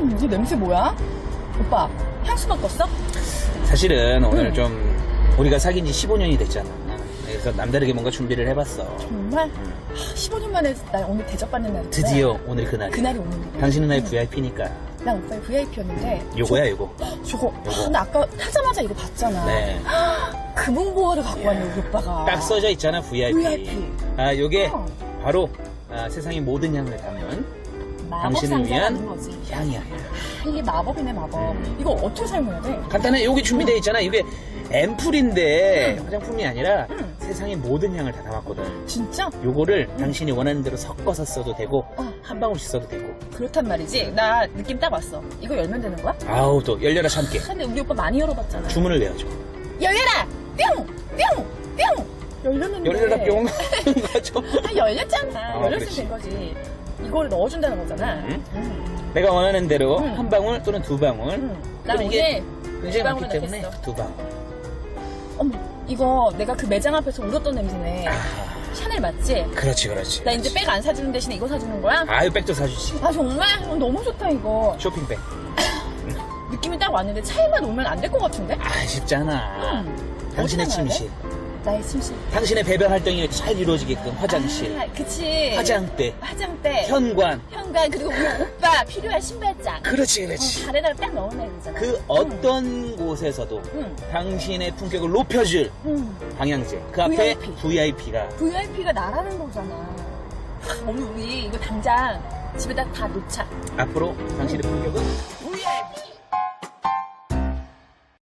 음, 이 냄새 뭐야? 오빠, 향수 바꿨어? 사실은 오늘 응. 좀 우리가 사귄 지 15년이 됐잖아. 그래서 남다르게 뭔가 준비를 해봤어. 정말? 하, 15년 만에 나 오늘 대접받는 날인데. 드디어 오늘 그날이야. 그날이 오는 거야. 당신은 나의 VIP니까. 난 오빠의 VIP였는데. 요거야, 요거. 저거. 요거. 근데 아까 타자마자 이거 봤잖아. 네. 금은보화를 갖고 왔네, 우리 오빠가. 딱 써져 있잖아, VIP. VIP. 아, 요게 어. 바로 아, 세상의 모든 향을 담은 마법 당신을 상자가 위한 있는 거지. 향이야. 이게 마법이네, 마법. 음. 이거 어떻게 사용해야 돼? 간단해. 여기 준비되어 있잖아. 이게 앰플인데 응. 화장품이 아니라 응. 세상의 모든 향을 다 담았거든. 진짜? 요거를 당신이 원하는 대로 섞어서 써도 되고 어. 한 방울씩 써도 되고. 그렇단 말이지. 나 느낌 딱 왔어. 이거 열면 되는 거야? 아우 또 열려라 참깨. 근데 우리 오빠 많이 열어봤잖아. 주문을 외워줘. 열려라! 뿅! 뿅! 뿅! 열렸는데. 열려라 뿅. 맞아. 아, 열렸잖아. 아, 열렸으면 그렇지. 된 거지. 이거를 넣어준다는 거잖아. 응? 음. 내가 원하는 대로 응. 한 방울 또는 두 방울. 음. 오늘 이게 굉장히 두 많기 방울이나 때문에. 두 방울. 어머, 이거 내가 그 매장 앞에서 울었던 냄새네. 아, 샤넬 맞지? 그렇지 그렇지. 나 이제 백 안 사주는 대신에 이거 사주는 거야? 아유 백도 사주지. 아 정말? 어, 너무 좋다 이거. 쇼핑백. 느낌이 딱 왔는데 차에만 오면 안 될 것 같은데? 아쉽잖아. 음. 당신의 어디다 놔야 돼? 침실. 나의 침실. 당신의 배변 활동이 잘 이루어지게끔 화장실, 아, 그치. 화장대, 화장대. 현관. 현관 그리고 우리 오빠 필요한 신발장. 그렇지 어, 그렇지. 발에다가 딱 넣어놔야 되잖아. 그 어떤 곳에서도 응. 당신의 품격을 높여줄 응. 방향제. 그 앞에 VIP. VIP가 VIP가 나라는 거잖아. 하, 오늘 우리 이거 당장 집에다 다 놓자. 앞으로 당신의 품격은.